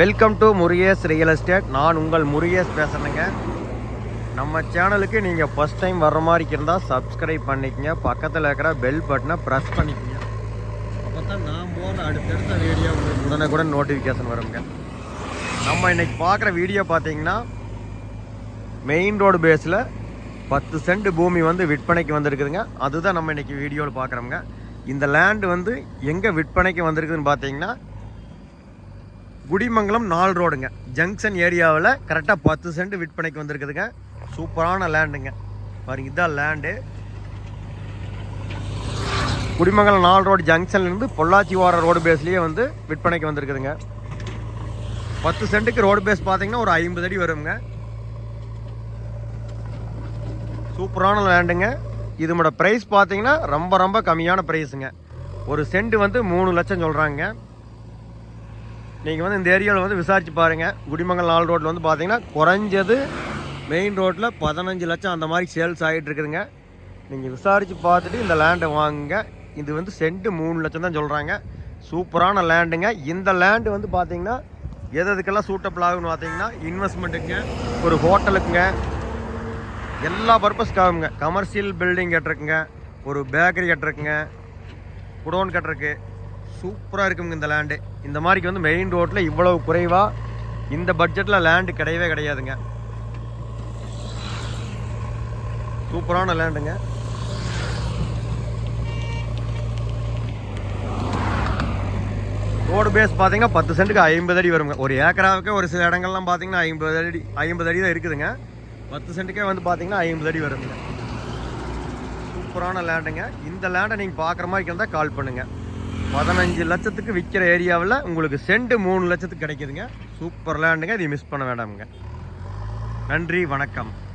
Welcome to Murugesh real estate நான் உங்கள் முருகேஷ் பேசுகிறேங்க நம்ம சேனலுக்கு நீங்கள் ஃபஸ்ட் டைம் வர்ற மாதிரி இருந்தால் சப்ஸ்கிரைப் பண்ணிக்கங்க. பக்கத்தில் இருக்கிற பெல் பட்டனை ப்ரெஸ் பண்ணிக்கங்க. அப்போ தான் நான் போகிற அடுத்தடுத்த வீடியோ உடனே கூட நோட்டிஃபிகேஷன் வருங்க. நம்ம இன்றைக்கி பார்க்குற வீடியோ பார்த்தீங்கன்னா மெயின் ரோடு பேஸில் பத்து சென்ட் பூமி வந்து விற்பனைக்கு வந்திருக்குதுங்க. அதுதான் நம்ம இன்றைக்கி வீடியோவில் பார்க்குறோங்க இந்த லேண்டு வந்து எங்கே விற்பனைக்கு வந்திருக்குதுன்னு பார்த்தீங்கன்னா குடிமங்கலம் நாலு ரோடுங்க. ஜங்ஷன் ஏரியாவில் கரெக்டாக பத்து சென்ட் விற்பனைக்கு வந்திருக்குதுங்க. சூப்பரான லேண்டுங்க பாருங்க இதான் லேண்டு குடிமங்கலம் நாலு ரோடு ஜங்ஷன்லேருந்து பொள்ளாச்சி வார ரோடு பேஸ்லேயே வந்து விற்பனைக்கு வந்திருக்குதுங்க. பத்து சென்ட்டுக்கு ரோடு பேஸ் பார்த்தீங்கன்னா ஒரு ஐம்பது அடி வருங்க. சூப்பரான லேண்டுங்க இதோட ப்ரைஸ் பார்த்தீங்கன்னா ரொம்ப ரொம்ப கம்மியான ப்ரைஸுங்க ஒரு சென்ட் வந்து மூணு லட்சம் சொல்கிறாங்க நீங்கள் வந்து இந்த ஏரியாவில் வந்து விசாரிச்சு பாருங்கள் குடிமங்கல் நாலு ரோட்டில் வந்து பார்த்தீங்கன்னா குறைஞ்சது மெயின் ரோட்டில் பதினஞ்சு லட்சம் அந்த மாதிரி சேல்ஸ் ஆகிட்டு இருக்குதுங்க. நீங்கள் விசாரித்து பார்த்துட்டு இந்த லேண்டை வாங்குங்க. இது வந்து சென்ட் மூணு லட்சம் தான் சொல்கிறாங்க சூப்பரான லேண்டுங்க இந்த லேண்டு வந்து பார்த்தீங்கன்னா எது எதுக்கெல்லாம் சூட்டபிள் ஆகும்னு பார்த்தீங்கன்னா இன்வெஸ்ட்மெண்ட்டுங்க ஒரு ஹோட்டலுக்குங்க எல்லா பர்பஸ்க்காகுங்க கமர்ஷியல் பில்டிங் கட்டிருக்குங்க ஒரு பேக்கரி கட்டிருக்குங்க குடோன் கட்டிருக்கு. சூப்பராக இருக்குங்க இந்த லேண்டு இந்த மாதிரிக்கு வந்து மெயின் ரோட்டில் இவ்வளவு குறைவாக இந்த பட்ஜெட்டில் லேண்டு கிடையவே கிடையாதுங்க. சூப்பரான லேண்டுங்க ரோடு பேஸ் பார்த்தீங்கன்னா பத்து சென்ட்டுக்கு ஐம்பது அடி வருங்க. ஒரு ஏக்கராவுக்கு ஒரு சில இடங்கள்லாம் பார்த்தீங்கன்னா ஐம்பது அடி ஐம்பது அடி தான் இருக்குதுங்க. பத்து சென்ட்டுக்கே வந்து பார்த்தீங்கன்னா ஐம்பது அடி வருங்க சூப்பரான லேண்டுங்க இந்த லேண்டை நீங்கள் பார்க்குற மாதிரி இருந்தால் கால் பண்ணுங்கள் பதினஞ்சு லட்சத்துக்கு விற்கிற ஏரியாவில் உங்களுக்கு சென்ட் மூணு லட்சத்துக்கு கிடைக்குதுங்க. சூப்பர் லேண்டுங்க. இதை மிஸ் பண்ண வேண்டாமுங்க. நன்றி வணக்கம்.